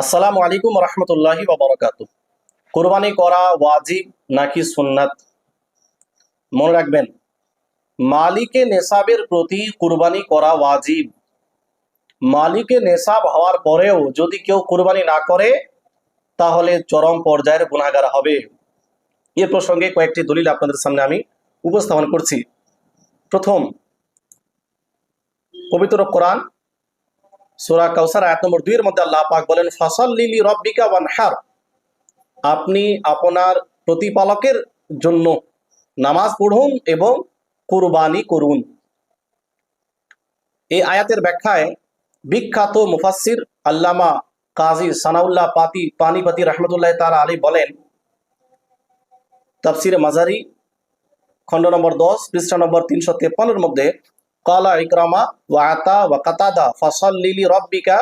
আসসালামু আলাইকুম রহমতুল্লাহি বাবরকাত কোরবানি করা ওয়াজিব নাকি সুন্নাত? মনে রাখবেন, মালিকে নেশাবের প্রতি কুরবানি করা ওয়াজিব। মালিকে নেশাব হওয়ার পরেও যদি কেউ কুরবানি না করে, তাহলে চরম পর্যায়ের গুণাগার হবে। এ প্রসঙ্গে কয়েকটি দলিল আপনাদের সামনে আমি উপস্থাপন করছি। প্রথম, পবিত্র কোরআন সূরা কাউসার আয়াত নম্বর দুইয়ের মধ্যে আল্লাহ পাক বলেন ফসল লিলি রব্বিকা ওয়ানহার। আপনি আপনার প্রতিপালকের জন্য নামাজ পড়ুন এবং কুরবানি করুন। এই আয়াতের ব্যাখ্যায় বিখ্যাত মুফাসসির আল্লামা কাজী সানাউল্লাহ পাতি, পানিপতি রহমতুল্লাহ তালা আলী বলেন, তাফসির মাজারি খণ্ড নম্বর দশ, পৃষ্ঠা নম্বর তিনশো তেপ্পান্নের মধ্যে কালা ইকরামা ওয়া আতা ওয়া কাতাদা ফাসাল্লি লি রাব্বিকা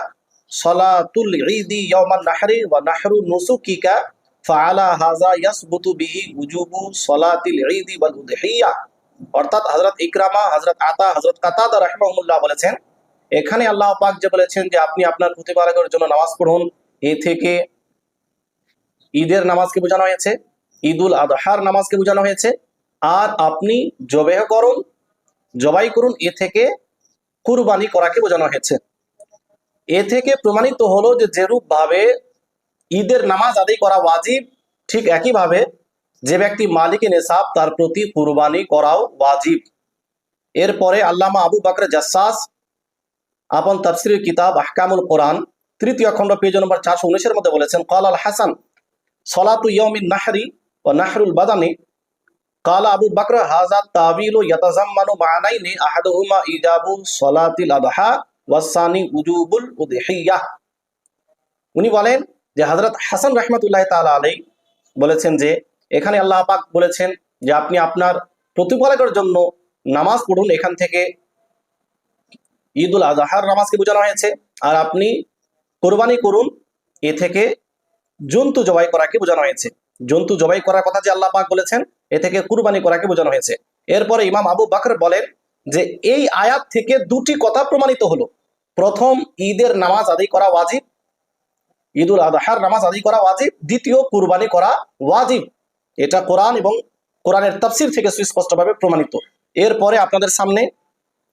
সালাতুল ঈদি ইয়াওমান নাহরি ওয়া নাহরু নুসুকিকা ফাআলা হাযা ইয়াসবুতু বিহি উজুবু সালাতিল ঈদি ওয়াল উদহিয়া অর্থাৎ হযরত ইকরামা, হযরত আতা, হযরত কাতাদা রাহিমাহুল্লাহ বলেছেন, এখানে আল্লাহ পাক যে বলেছেন যে আপনি আপনার প্রতিপালকের জন্য নামাজ পড়ুন, এ থেকে ঈদের নামাজকে বোঝানো হয়েছে, ঈদুল আদহার নামাজকে বোঝানো হয়েছে, আর আপনি জবেহ করুন জবাই করুন, এ থেকে কুরবানি করাকে বোঝানো হয়েছে। এ থেকে প্রমাণিত হলো যে যেরূপ ভাবে ঈদের নামাজ আদায় করা ওয়াজিব, ঠিক একইভাবে যে ব্যক্তি মালিকে নেশাব, তার প্রতি কুরবানি করাও ওয়াজিব। এরপরে আল্লামা আবু বাকর জাসাস আপন তাফসিরের কিতাব আহকামুল কোরআন, তৃতীয় খণ্ড, পেজ নম্বর চারশো উনিশের মধ্যে বলেছেন কল হাসান, সলাতু ইয়মিন নাহরি ও নাহরুল বাদানি কালা আবু বাকর হাজা তাবিল ইয়াতাজাম্মানু মানাইনি আহাদুহুমা ইজাবু সলাতিল আদহা ওয়াসানি উজুবুল উদহিয়া উনি বলেন যে হযরত হাসান রাহমাতুল্লাহ তাআলা আলাই বলেছেন যে, এখানে আল্লাহ পাক বলেছেন যে আপনি আপনার প্রতিপালকের জন্য নামাজ পড়ুন, এখান থেকে ঈদুল আজহার নামাজকে বোঝানো হয়েছে। আর আপনি কোরবানি করুন, এ থেকে জন্তু জবাই করাকে বোঝানো হয়েছে। জন্তু জবাই করার কথা যে আল্লাহ পাক বলেছেন এ থেকে কুরবানি করাকে বোঝানো হয়েছে। এরপরে ইমাম আবু বাকর বলেন যে, এই আয়াত থেকে দুটি কথা প্রমাণিত হলো। প্রথম, ঈদের নামাজ আদায় করা ওয়াজিব। ঈদুল আদহার নামাজ আদায় করা ওয়াজিব। দ্বিতীয়, কুরবানি করা ওয়াজিব। এটা কোরআন এবং কোরআনের তাফসির থেকে সুস্পষ্টভাবে প্রমাণিত। এরপরে আপনাদের সামনে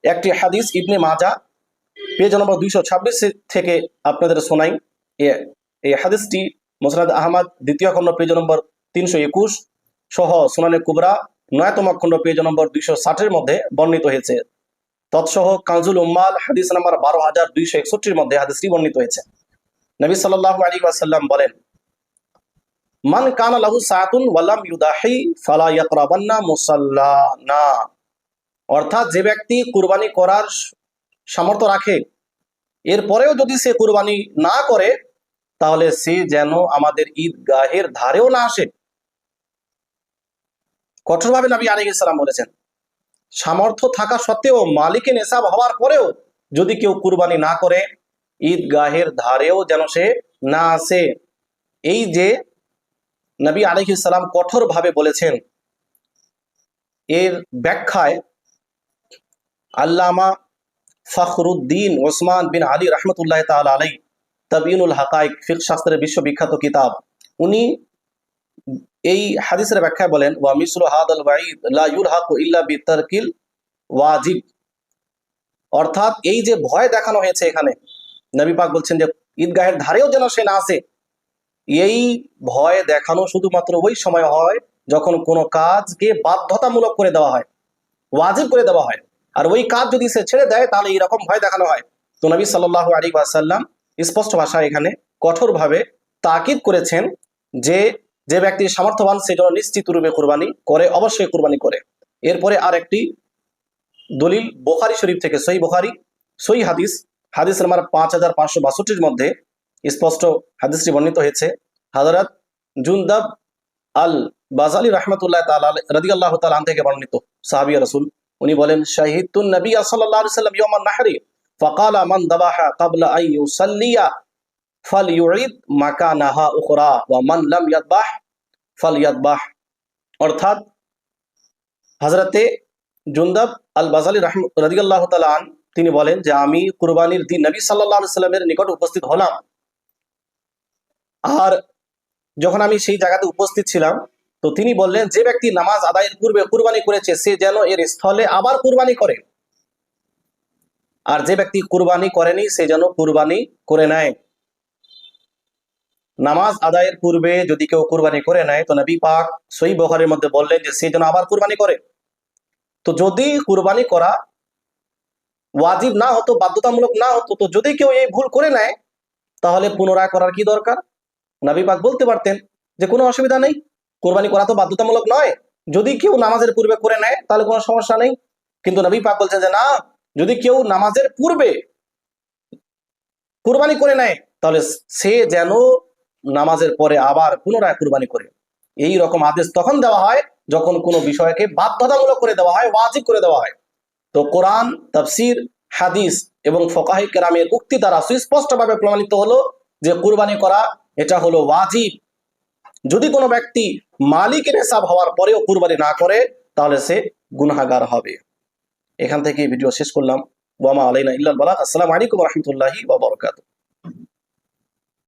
একটি হাদিস ইবনে মাজা, পেজ নম্বর দুইশো ছাব্বিশ থেকে আপনাদের শোনাই। এই হাদিসটি মোসনাদ আহমদ, দ্বিতীয় খণ্ড, পেজ নম্বর তিনশো একুশ। সহ সুনানে কুবরা নয়তম খণ্ড পেজ নম্বর দুইশো ষাটের মধ্যে বর্ণিত হয়েছে। তৎসহ কাজুল উম্মাল হাদিস নম্বর বারো হাজার দুইশো একষট্টির মধ্যে হাদিসটি বর্ণিত হয়েছে। নবী সাল্লাহ আলী ওয়াসাল্লাম বলেন, মান কানা লাহু সায়াতুন ওয়ালাম ইউদাহি ফালা ইয়াকরাবান্না মুসাল্লানা। অর্থাৎ যে ব্যক্তি কুরবানি করার সামর্থ্য রাখে, এরপরেও যদি সে কুরবানি না করে, তাহলে সে যেন আমাদের ঈদগাহের ধারেও না আসে। কঠোরভাবে নবী আলী ইসলাম বলেছেন। সামর্থ্য থাকা সত্ত্বেও মালিকে নেশাব হওয়ার পরেও যদি কেউ কুরবানি না করে, ঈদগাহের ধারেও যেন সে না আসে। এই যে নবী আলী ইসলাম কঠোরভাবে বলেছেন, এর ব্যাখ্যায় আল্লামা ফখরুদ্দিন ওসমান বিন আলী রহমতুল্লাহ তাল আলাই তবিনুল হাকাইক ফিক শাস্ত্রের বিশ্ববিখ্যাত কিতাব। উনি এই হাদিসের ব্যাখ্যায় বলেন, ওয়া মিসরু হাদাল ওয়াইদ লা ইউরহাকু ইল্লা বিতারকিল ওয়াজিব। অর্থাৎ এই যে ভয় দেখানো হয়েছে এখানে, নবী পাক বলছেন যে, ঈদগাহের ধারেও যেন সে না আসে। এই ভয় দেখানো শুধুমাত্র ওই সময় হয় যখন কোনো কাজকে বাধ্যতামূলক করে দেওয়া হয়, ওয়াজিব করে দেওয়া হয়। আর ওই কাজ যদি সে ছেড়ে দেয়, তাহলে এইরকম ভয় দেখানো হয়। তো নবী সাল্লাহ আলী ওয়াসাল্লাম স্পষ্ট ভাষায় এখানে কঠোরভাবে তাকিদ করেছেন যে যে ব্যক্তি সামর্থ্যবান সে যেন নিশ্চিত রূপে কোরবানি করে অবশ্যই কোরবানি করে এরপরে আর একটি দলিল বোখারি শরীফ থেকে সই বোখারি সই হাদিস হাদিস নাম্বার পাঁচ হাজার পাঁচশো বাষট্টির মধ্যে স্পষ্ট হাদিসটি বর্ণিত হয়েছে হাজরত জুন্দাব আল বাজালি রহমতুল্লাহ তালা রাদি আল্লাহ তালান থেকে বর্ণিত সাহাবিয়া রসুল উনি বলেন শাহিদুন নবী সাল্লাল্লাহু আলাইহি সাল্লাম ইয়ামান নাহরি فقال من ذبح قبل ان يصلي فليعيد مكانها اخرى ومن لم يذبح ফালিয়াদবাহ। অর্থাৎ হজরতে জুন্দাব আল বাজালি রাহম রাজিউল্লাহ তালান তিনি বলেন যে আমি কুরবানির দিন নবী সাল্লাহ সাল্লামের নিকট উপস্থিত হলাম। আর যখন আমি সেই জায়গাতে উপস্থিত ছিলাম, তো তিনি বললেন, যে ব্যক্তি নামাজ আদায়ের পূর্বে কুরবানি করেছে, সে যেন এর স্থলে আবার কুরবানি করে। আর যে ব্যক্তি কুরবানি করেনি, সে যেন কুরবানি করে নেয়। নামাজ আদায়ের পূর্বে যদি কেউ কুরবানি করে নেয়, তো নবী পাক সই বহরের মধ্যে বললেন যে, সে যেন আবার কুরবানি করে। তো যদি কুরবানি করা ওয়াজিব না হতো, বাধ্যতামূলক না হতো, তো যদি কেউ এই ভুল করে নেয়, তাহলে পুনরায় করার কি দরকার? নবী পাক বলতে পারতেন যে, কোনো অসুবিধা নেই। কোরবানি করা তো বাধ্যতামূলক নয়। যদি কেউ নামাজের পূর্বে করে নেয়, তাহলে কোনো সমস্যা নেই। কিন্তু নবী পাক বলছেন যে, না, যদি কেউ নামাজের পূর্বে কুরবানি করে নেয়, তাহলে সে যেন নামাজের পরে আবার পুনরায় কুরবানি করে। এই রকম আদেশ তখন দেওয়া হয় যখন কোনো বিষয়কে বাধ্যতামূলক করে দেওয়া হয়, ওয়াজিব করে দেওয়া হয়। তো কোরআন, তাফসির, হাদিস এবং ফকাহি কেরামের উক্তি দ্বারা সুস্পষ্টভাবে প্রমাণিত হলো যে কুরবানি করা, এটা হলো ওয়াজিব। যদি কোনো ব্যক্তি মালিকের হিসাব হওয়ার পরেও কুরবানি না করে, তাহলে সে গুনাহাগার হবে। এখান থেকে ভিডিও শেষ করলাম। ওয়ামা আলাইনা ইল্লাল বালাক আসসালামু আলাইকুম রহমতুল্লাহি ওয়া বারাকাতুহু।